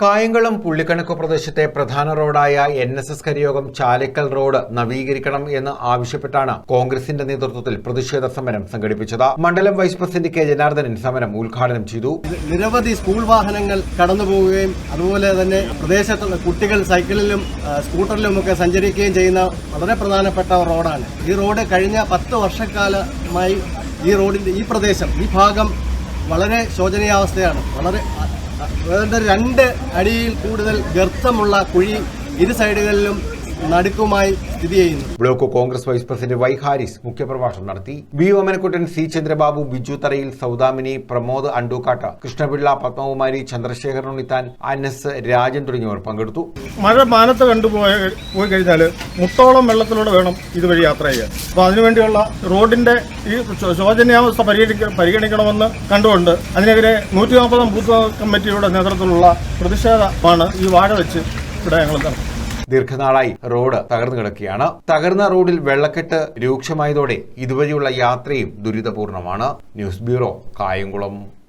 കായംകുളം പുള്ളിക്കണക്ക് പ്രദേശത്തെ പ്രധാന റോഡായ N S S Karayogam Chalikkal road നവീകരിക്കണം എന്ന് ആവശ്യപ്പെട്ടാണ് കോൺഗ്രസിന്റെ നേതൃത്വത്തിൽ പ്രതിഷേധ സമരം സംഘടിപ്പിച്ചത്. മണ്ഡലം വൈസ് പ്രസിഡന്റ് കെ ജനാർദ്ദനൻ സമരം ഉദ്ഘാടനം ചെയ്തു. നിരവധി സ്കൂൾ വാഹനങ്ങൾ കടന്നു പോവുകയും അതുപോലെ തന്നെ പ്രദേശത്ത് കുട്ടികൾ സൈക്കിളിലും സ്കൂട്ടറിലും ഒക്കെ സഞ്ചരിക്കുകയും ചെയ്യുന്ന വളരെ പ്രധാനപ്പെട്ട റോഡാണ്. ഈ റോഡ് കഴിഞ്ഞ പത്ത് വർഷക്കാലമായി ഈ റോഡിന്റെ ഈ പ്രദേശം ഈ ഭാഗം വളരെ ശോചനീയാവസ്ഥയാണ്. വളരെ രണ്ട് അടിയിൽ കൂടുതൽ ഗർത്തമുള്ള കുഴി ഇരു സൈഡുകളിലും നടുക്കുമായി സ്ഥിതി ചെയ്യുന്നു. Block Congress vice president Y Haris മുഖ്യപ്രഭാഷണം നടത്തി. വി ഓമനക്കുട്ടൻ സി ചന്ദ്രബാബു ബിജു തറയിൽ സൗദാമിനി പ്രമോദ് അണ്ടൂക്കാട്ട് കൃഷ്ണപിള്ള പത്മകുമാരി ചന്ദ്രശേഖരൻ ഉണ്ണിത്താൻ അനസ് രാജൻ തുടങ്ങിയവർ പങ്കെടുത്തു. മഴ മാനത്ത് കണ്ടുപോയ പോയി കഴിഞ്ഞാൽ മുട്ടോളം വെള്ളത്തിലൂടെ വേണം ഇതുവഴി യാത്ര ചെയ്യാൻ. അപ്പോൾ അതിനുവേണ്ടിയുള്ള റോഡിന്റെ ഈ ശോചനീയാവസ്ഥ പരിഗണിക്ക പരിഗണിക്കണമെന്ന് കണ്ടുകൊണ്ട് അതിനെതിരെ നൂറ്റി നാൽപ്പതാം ബൂത്ത് കമ്മിറ്റിയുടെ നേതൃത്വത്തിലുള്ള പ്രതിഷേധമാണ് ഈ വാഴ വെച്ച് ഇവിടെ ഞങ്ങൾ നടത്തുന്നത്. ദീർഘനാളായി റോഡ് തകർന്നു കിടക്കുകയാണ്. തകർന്ന റോഡിൽ വെള്ളക്കെട്ട് രൂക്ഷമായതോടെ ഇതുവഴിയുള്ള യാത്രയും ദുരിതപൂർണമാണ്. News bureau Kayamkulam.